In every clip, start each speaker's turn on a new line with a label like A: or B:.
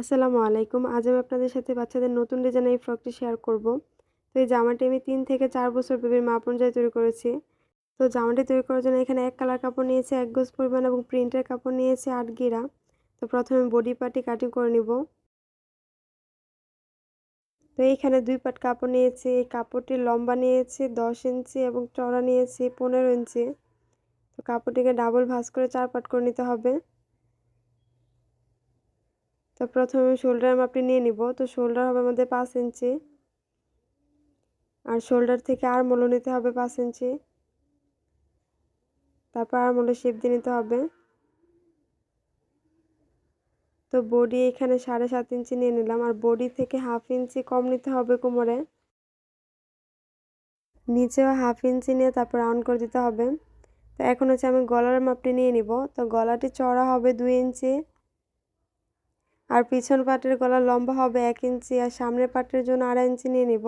A: আসসালামু আলাইকুম। আজ আমি আপনাদের সাথে বাচ্চাদের নতুন ডিজাইনের এই ফ্রকটি শেয়ার করব। তো এই জামাটি আমি তিন থেকে চার বছর বেবির মাপ অনুযায়ী তৈরি করেছি। তো জামাটি তৈরি করার জন্য এখানে এক কালার কাপড় নিয়েছি, এক গোজ পরিমাণ এবং প্রিন্টের কাপড় নিয়েছি আট গিরা। তো প্রথমে বডি পার্টি কাটিং করে নিব। তো এইখানে দুই পাট কাপড় নিয়েছি, এই কাপড়টির লম্বা নিয়েছি, দশ ইঞ্চি এবং চড়া নিয়েছি, পনেরো ইঞ্চি। তো কাপড়টিকে ডাবল ভাঁজ করে চার পাট করে নিতে হবে। প্রথমে শোল্ডার মাপটি নিয়ে নিব। তো শোল্ডার হবে আমাদের পাঁচ ইঞ্চি আর শোল্ডার থেকে আর মূল্য নিতে হবে পাঁচ ইঞ্চি তারপর আর মূল্য শেপ দিয়ে নিতে হবে। তো বডি এখানে সাড়ে সাত ইঞ্চি নিয়ে নিলাম। আর বডি থেকে হাফ ইঞ্চি কম নিতে হবে কোমরে। নিচেও হাফ ইঞ্চি নিয়ে তারপর রাউন্ড করে দিতে হবে। তো এখন হচ্ছে আমি গলার মাপটি নিয়ে নিব। তো গলাটি চড়া হবে দুই ইঞ্চি আর পিছন পাটের গলা লম্বা হবে এক ইঞ্চি আর সামনের পাটের জন্য আড়াই ইঞ্চি নিয়ে নিব।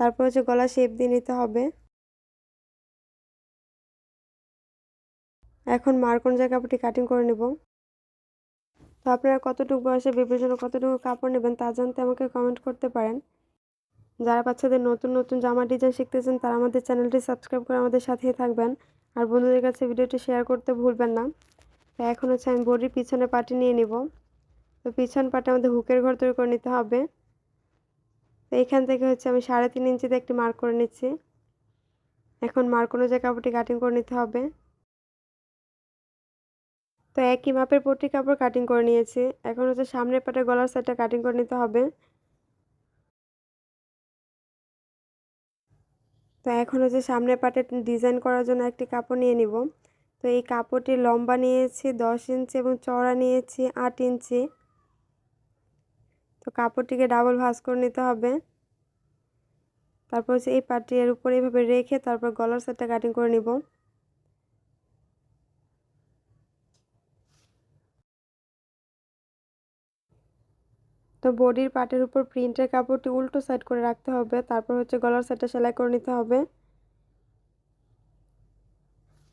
A: তারপর হচ্ছে গলা শেপ দিয়ে নিতে হবে। এখন মার্কনজা কাপড়টি কাটিং করে নেব। তো আপনারা কতটুকু বয়সে বেবির জন্য কতটুকু কাপড় নেবেন তা জানতে আমাকে কমেন্ট করতে পারেন। যারা বাচ্চাদের নতুন নতুন জামা ডিজাইন শিখতেছেন তারা আমাদের চ্যানেলটি সাবস্ক্রাইব করে আমাদের সাথেই থাকবেন। আর বন্ধুদের কাছে ভিডিওটি শেয়ার করতে ভুলবেন না। তো এখন হচ্ছে আমি বডির পিছনে পাটি নিয়ে নিব। তো পিছন পাটে আমাদের হুকের ঘর তৈরি করে নিতে হবে। তো এইখান থেকে হচ্ছে আমি সাড়ে তিন ইঞ্চিতে একটি মার্ক করে নিচ্ছি। এখন মার্ক অনুযায়ী কাপড়টি কাটিং করে নিতে হবে। তো একই মাপের পট্টি কাপড় কাটিং করে নিয়েছি। এখন হচ্ছে সামনের পাটে গলার সাইডটা কাটিং করে নিতে হবে। তো এখন হচ্ছে সামনের পাটে ডিজাইন করার জন্য একটি কাপড় নিয়ে নিব। তো এই কাপড়টি লম্বা নিয়েছি, দশ ইঞ্চি এবং চড়া নিয়েছি, আট ইঞ্চি। তো কাপড়টিকে ডাবল ভাঁজ করে নিতে হবে। তারপর হচ্ছে এই পাটটি এর উপরে এইভাবে রেখে তারপর গলার সেটটা কাটিং করে নিব। তো বডির পাটের উপর প্রিন্টের কাপড়টি উল্টো সাইড করে রাখতে হবে, তারপর হচ্ছে গলার সাইডটা সেলাই করে নিতে হবে।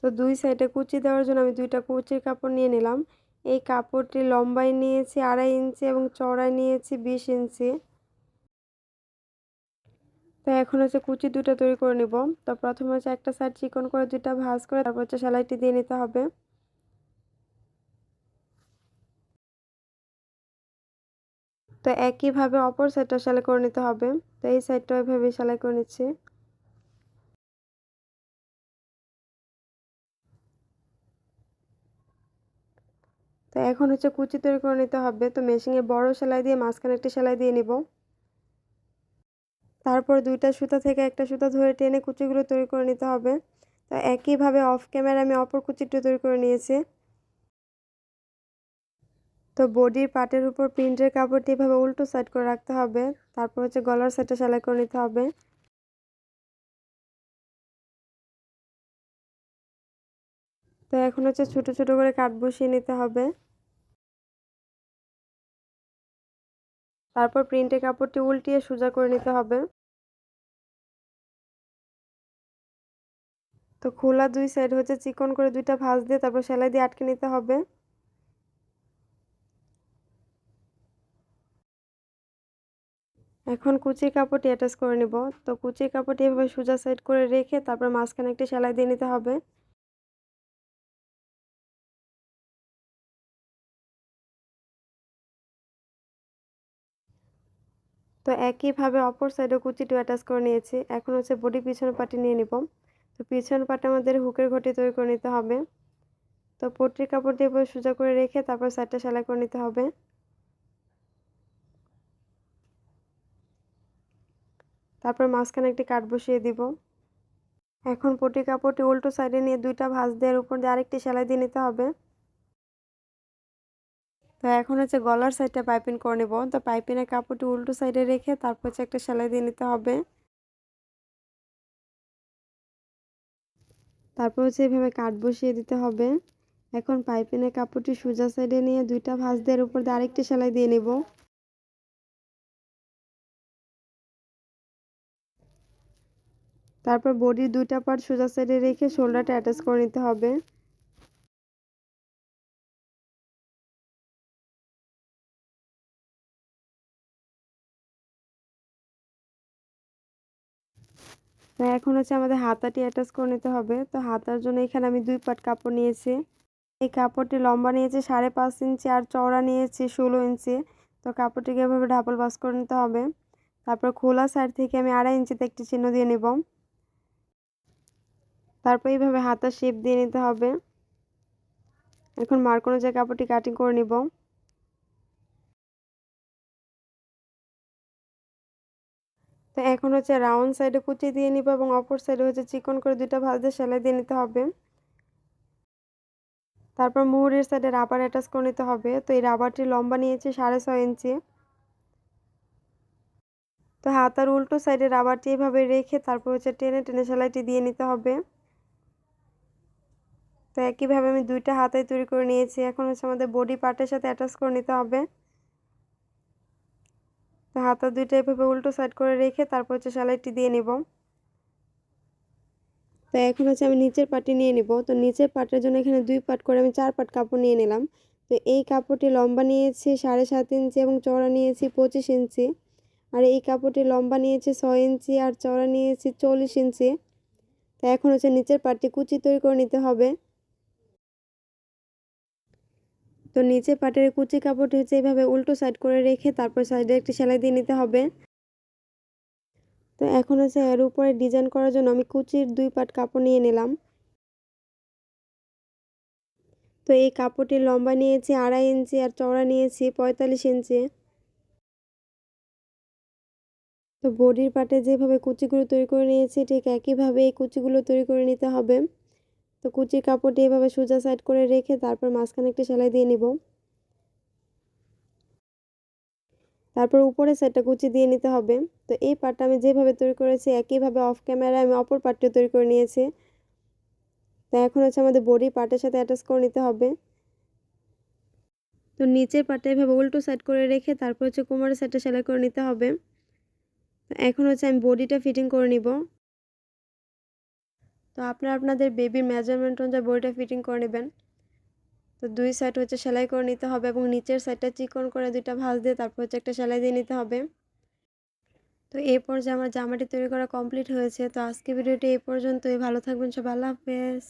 A: তো দুই সাইডে কুচি দেওয়ার জন্য আমি দুইটা কুচির কাপড় নিয়ে নিলাম। এই কাপড়টি লম্বায় নিয়েছি আড়াই ইঞ্চি এবং চড়ায় নিয়েছি বিশ ইঞ্চি। তো এখন হচ্ছে কুচি দুটো তৈরি করে নিব। তো প্রথমে হচ্ছে একটা সাইড চিকন করে দুইটা ভাজ করে তারপর হচ্ছে সেলাইটি দিয়ে নিতে হবে। তো একইভাবে অপর সাইডটা সেলাই করে নিতে হবে। তো এই সাইডটা ওইভাবে সেলাই করে নিচ্ছি। তো এখন হচ্ছে কুচি তৈরি করে নিতে হবে। তো মেশিনে বড় সেলাই দিয়ে মাঝখানে একটি সেলাই দিয়ে নিব। তারপর দুইটা সুতা থেকে একটা সুতা ধরে টেনে কুচিগুলো তৈরি করে নিতে হবে। তো একইভাবে অফ ক্যামেরা আমি অপর কুচিটি তৈরি করে নিয়েছি। তো বডির পাটের উপর প্রিন্টের কাপড়টি এভাবে উল্টো সাইড করে রাখতে হবে। তারপর হচ্ছে গলার সাইডটা সেলাই করে নিতে হবে। তো এখন হচ্ছে ছোট ছোট করে কাঠ বসিয়ে নিতে হবে। তারপর প্রিন্টের কাপড়টি উল্টিয়ে সোজা করে নিতে হবে। তো খোলা দুই সাইড হচ্ছে চিকন করে দুইটা ভাঁজ দিয়ে তারপর সেলাই দিয়ে আটকে নিতে হবে। এখন কুচির কাপড়টি অ্যাটাচ করে নেব। তো কুচির কাপড়টি এভাবে সোজা সাইড করে রেখে তারপর মাঝখানে একটি সেলাই দিয়ে নিতে হবে। তো একইভাবে অপর সাইডে কুচিটিও অ্যাটাচ করে নিয়েছি। এখন হচ্ছে বডি পিছন পাটি নিয়ে নিব। তো পিছন পাটে আমাদের হুকের ঘটি তৈরি করে নিতে হবে। তো পট্টির কাপড় দিয়ে সোজা করে রেখে তারপর সাইডটা সেলাই করে নিতে হবে। তারপর মাঝখানে একটি কাঠ বসিয়ে দিব। এখন পটি কাপড়টি উল্টো সাইডে নিয়ে দুইটা ভাঁজ দেওয়ার উপর দিয়ে আরেকটি সেলাই দিয়ে নিতে হবে। তো এখন হচ্ছে গলার সাইডটা পাইপিং করে নেব। তো পাইপিনের কাপড়টি উল্টো সাইডে রেখে তারপর হচ্ছে একটা সেলাই দিয়ে নিতে হবে। তারপর হচ্ছে এভাবে কাঠ বসিয়ে দিতে হবে। এখন পাইপিনের কাপড়টি সোজা সাইডে নিয়ে দুইটা ভাঁজ দেওয়ার উপর দিয়ে আরেকটি সেলাই দিয়ে নেব। তারপর বডির দুইটা পার্ট সোজা সাইডে রেখে শোল্ডারটা অ্যাটাচ করে নিতে হবে। এখন হচ্ছে আমাদের হাতাটি অ্যাটাচ করে নিতে হবে। তো হাতার জন্য এখানে আমি দুই পাট কাপড় নিয়েছি। এই কাপড়টি লম্বা নিয়েছি, সাড়ে পাঁচ ইঞ্চি, আর চওড়া নিয়েছি ষোলো ইঞ্চি। তো কাপড়টিকে এভাবে ডাবল বাস করে নিতে হবে। তারপর খোলা সাইড থেকে আমি আড়াই ইঞ্চিতে একটি চিহ্ন দিয়ে নেব। তারপর এইভাবে হাতার শেপ দিয়ে নিতে হবে। এখন মার্ক অনুযায়ী কাপড়টি কাটিং করে নিব। তো এখন হচ্ছে রাউন্ড সাইডে কুচি দিয়ে নিব এবং অপর সাইডে হচ্ছে চিকন করে দুইটা ভাঁজ দিয়ে সেলাই দিয়ে নিতে হবে। তারপর মুহুরের সাইডে রাবার অ্যাটাচ করে নিতে হবে। তো এই রাবারটি লম্বা নিয়েছি সাড়ে ছয় ইঞ্চি। তো হাতার উল্টো সাইডে রাবারটি এভাবে রেখে তারপর হচ্ছে টেনে টেনে সেলাইটি দিয়ে নিতে হবে। তো একইভাবে আমি দুইটা হাতায় তৈরি করে নিয়েছি। এখন হচ্ছে আমাদের বডি পার্টের সাথে অ্যাটাচ করে নিতে হবে। তো হাতা দুইটা এভাবে উল্টো সাইড করে রেখে তারপর হচ্ছে সেলাইটি দিয়ে নিব। তো এখন হচ্ছে আমি নিচের পাটি নিয়ে নিব। তো নিচের পাটের জন্য এখানে দুই পাট করে আমি চার পাট কাপড় নিয়ে নিলাম। তো এই কাপড়টি লম্বা নিয়েছি সাড়ে সাত ইঞ্চি এবং চওড়া নিয়েছি পঁচিশ ইঞ্চি। আর এই কাপড়টি লম্বা নিয়েছি ছয় ইঞ্চি আর চওড়া নিয়েছি চল্লিশ ইঞ্চি। তো এখন হচ্ছে নিচের পাটটি কুচি তৈরি করে নিতে হবে। তো নিচে পাটের কুচি কাপড়টি হচ্ছে এইভাবে উল্টো সাইড করে রেখে তারপর সাইডে একটি সেলাই দিয়ে নিতে হবে। তো এখন হচ্ছে এর উপরে ডিজাইন করার জন্য আমি কুচির দুই পাট কাপড় নিয়ে নিলাম। তো এই কাপড়টির লম্বা নিয়েছি, আড়াই ইঞ্চি আর চওড়া নিয়েছি, পঁয়তাল্লিশ ইঞ্চি। তো বডির পাটে যেভাবে কুচিগুলো তৈরি করে নিয়েছি, ঠিক একইভাবে এই কুচিগুলো তৈরি করে নিতে হবে। তো কুচির কাপড়টি এভাবে সোজা সাইড করে রেখে তারপর মাঝখানে একটি সেলাই দিয়ে নিব। তারপর উপরে সাইডটা কুচি দিয়ে নিতে হবে। তো এই পাটটা আমি যেভাবে তৈরি করেছি, একইভাবে অফ ক্যামেরায় আমি অপর পাটটিও তৈরি করে নিয়েছি। তো এখন হচ্ছে আমাদের বডি পার্টের সাথে অ্যাটাচ করে নিতে হবে। তো নিচের পাটটা এভাবে উল্টো সাইড করে রেখে তারপর হচ্ছে কোমরের সাইডটা সেলাই করে নিতে হবে। এখন হচ্ছে আমি বডিটা ফিটিং করে নিব। তো আপনারা আপনাদের বেবির মেজারমেন্ট অনুযায়ী বডিটা ফিটিং করে নেবেন। তো দুই সাইড হচ্ছে সেলাই করে নিতে হবে এবং নিচের সাইডটা চিকন করে দুইটা ভাঁজ দিয়ে তারপর হচ্ছে একটা সেলাই দিয়ে নিতে হবে। তো এই পর্যায়ে আমার জামাটি তৈরি করা কমপ্লিট হয়েছে। তো আজকে ভিডিওটি এই পর্যন্তই। ভালো থাকবেন সব আল্লাহ হাফেজ।